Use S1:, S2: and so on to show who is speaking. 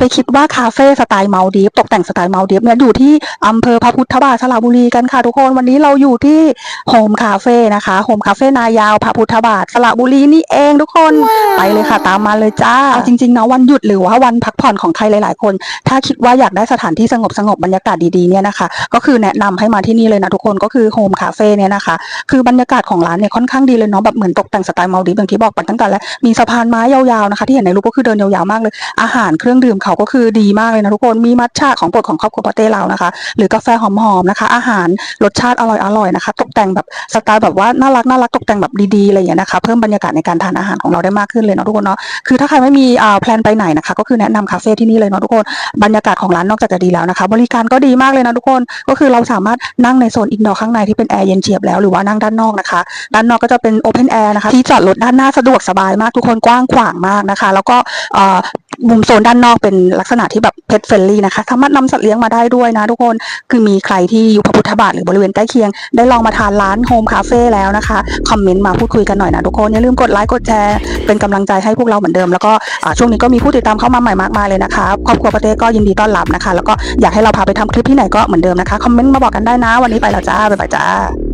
S1: ว่าคาเฟ่สไตล์เมาดีฟตกแต่งสไตล์เมาดีฟเนี่ยอยู่ที่อำเภอพระพุทธบาทสระบุรีกันค่ะทุกคนวันนี้เราอยู่ที่โฮมคาเฟ่นะคะโฮมคาเฟ่นายาวพระพุทธบาทสระบุรีนี่เองทุกคนไปเลยค่ะตามมาเลยจ้าเอาจริงๆนะวันหยุดหรือว่าวันพักผ่อนของใครหลาย ๆ คน ถ้าคิดว่าอยากได้สถานที่สงบสงบบรรยากาศดีๆเนี่ยนะคะ ก็คือแนะนำให้มาที่นี่เลยนะทุกคนก็คือโฮมคาเฟ่เนี่ยนะคะ คือบรรยากาศของร้านเนี่ยค่อนข้างดีเลยเนาะแบบเหมือนตกแต่งสไตล์มาลดีฟอย่างที่บอกไปตั้งแต่แรกมีสะพานไม้ยาวๆนะคะ ที่เห็นในรูปก็คือเดินยาวๆมากเลยอาหารเครื่องดื่มเขาก็คือดีมากเลยนะทุกคนมีมัทฉะของโปรดของครอบครัวปาเต้เรานะคะ หรือกาแฟหอมๆนะคะ อาหารรสชาติอร่อยๆนะคะ ตกแต่งแบบสไตล์แบบว่าน่ารักน่ารักตกแต่งแบบดีๆอะไรอย่างเงี้นะคะ เพิ่มบรรยากาศในการทานอาหารของเราได้มากขึ้นเลยเนาะทุกคนเนาะคือถ้าใครไม่มีอ่าแพลนไปไหนนะคะ ก็คือแนะนำคาเฟ่ที่นี่เลยเนาะทุกคนบรรยากาศของร้านนอกจากจะดีแล้วนะคะ บริการก็ดีมากเลยนะทุกคนก็คือเราสามารถนั่งในโซนอินดอร์ข้างในที่เป็นแอร์เย็นเฉียบแล้วหรือว่านั่งด้านนอกนะคะด้านนอกก็จะเป็นโอเพนแอร์นะคะที่จอดรถด้านหน้าสะดวกสบายมากทุกคนกว้างขวางมากนะคะ แล้วก็ มุมโซนด้านนอกเป็นลักษณะที่แบบเพ t เฟ n ลี่นะคะ สามารถนำสัตว์เลี้ยงมาได้ด้วยนะทุกคน คือมีใครที่อยู่พระพุทธบาทหรือบริเวณใกล้เคียง ได้ลองมาทานร้านโฮมคาเฟ่แล้วนะคะ คอมเมนต์มาพูดคุยกันหน่อยนะทุกคน อย่าลืมกดไลค์กดแชร์ เป็นกำลังใจให้พวกเราเหมือนเดิม แล้วก็ช่วงนี้ก็มีผู้ติดตามเข้ามาใหม่มากมายเลยนะคะ ครอบครัวประเทศก็ยินดีต้อนรับนะคะ แล้วก็อยากให้เราพาไปทำคลิปที่ไหนก็เหมือนเดิมนะคะ คอมเมนต์มาบอกกันได้นะ วันนี้ไปแล้วจ้าบ๊ายบายจ้า